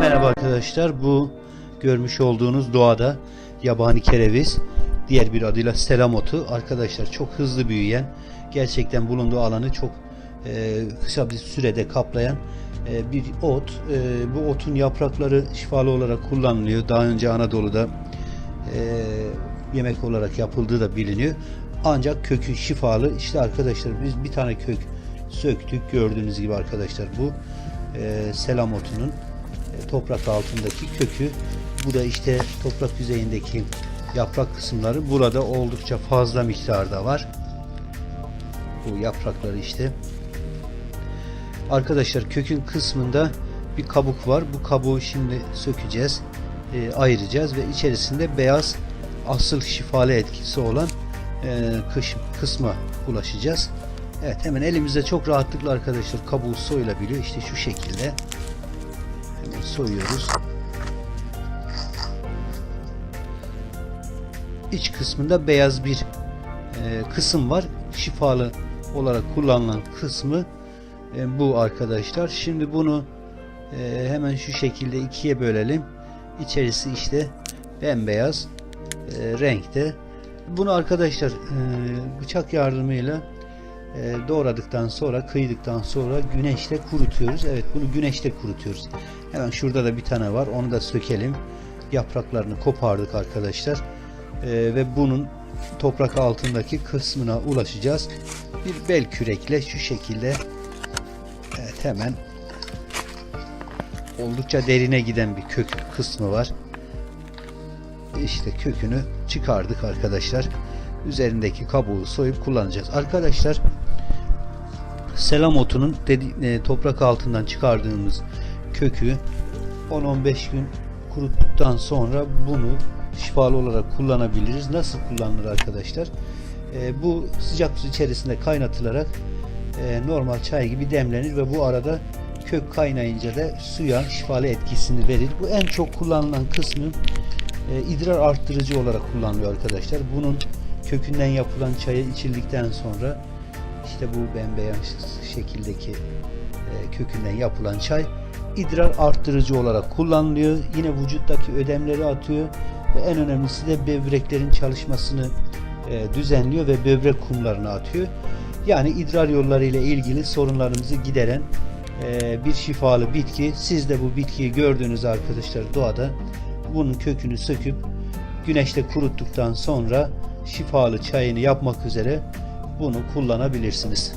arkadaşlar. Bu görmüş olduğunuz doğada yabani kereviz, diğer bir adıyla selam otu. Arkadaşlar çok hızlı büyüyen, gerçekten bulunduğu alanı çok e, kısa bir sürede kaplayan e, bir ot. E, bu otun yaprakları şifalı olarak kullanılıyor. Daha önce Anadolu'da e, yemek olarak yapıldığı da biliniyor. Ancak kökü şifalı. İşte arkadaşlar biz bir tane kök söktük. Gördüğünüz gibi arkadaşlar bu e, selam otunun e, toprak altındaki kökü. Bu da işte toprak yüzeyindeki yaprak kısımları burada oldukça fazla miktarda var. Bu yaprakları işte. Arkadaşlar kökün kısmında bir kabuk var. Bu kabuğu şimdi sökeceğiz. e, ayıracağız ve içerisinde beyaz asıl şifalı etkisi olan e, kış, kısma ulaşacağız. Evet hemen elimizde çok rahatlıkla arkadaşlar kabuğu soyulabiliyor. İşte şu şekilde. Hemen soyuyoruz. İç kısmında beyaz bir e, kısım var. Şifalı olarak kullanılan kısmı e, bu arkadaşlar. Şimdi bunu e, hemen şu şekilde ikiye bölelim. İçerisi işte bembeyaz e, renkte. Bunu arkadaşlar e, bıçak yardımıyla doğradıktan sonra kıydıktan sonra güneşte kurutuyoruz. Evet bunu güneşte kurutuyoruz. Hemen şurada da bir tane var. Onu da sökelim. Yapraklarını kopardık arkadaşlar. E, ve bunun toprak altındaki kısmına ulaşacağız. Bir bel kürekle şu şekilde evet hemen oldukça derine giden bir kök kısmı var. İşte kökünü çıkardık arkadaşlar. Üzerindeki kabuğu soyup kullanacağız. Arkadaşlar selam otunun dedi, e, toprak altından çıkardığımız kökü 10-15 gün kuruttuktan sonra bunu şifalı olarak kullanabiliriz. Nasıl kullanılır arkadaşlar? E, bu sıcak su içerisinde kaynatılarak e, normal çay gibi demlenir ve bu arada kök kaynayınca da suya şifalı etkisini verir. Bu en çok kullanılan kısmı e, idrar arttırıcı olarak kullanılıyor arkadaşlar. Bunun kökünden yapılan çaya içildikten sonra işte bu bembeyaz şekildeki e, kökünden yapılan çay idrar arttırıcı olarak kullanılıyor. Yine vücuttaki ödemleri atıyor ve en önemlisi de böbreklerin çalışmasını e, düzenliyor ve böbrek kumlarını atıyor. Yani idrar yolları ile ilgili sorunlarımızı gideren e, bir şifalı bitki. Siz de bu bitkiyi gördüğünüz arkadaşlar doğada bunun kökünü söküp güneşte kuruttuktan sonra şifalı çayını yapmak üzere bunu kullanabilirsiniz.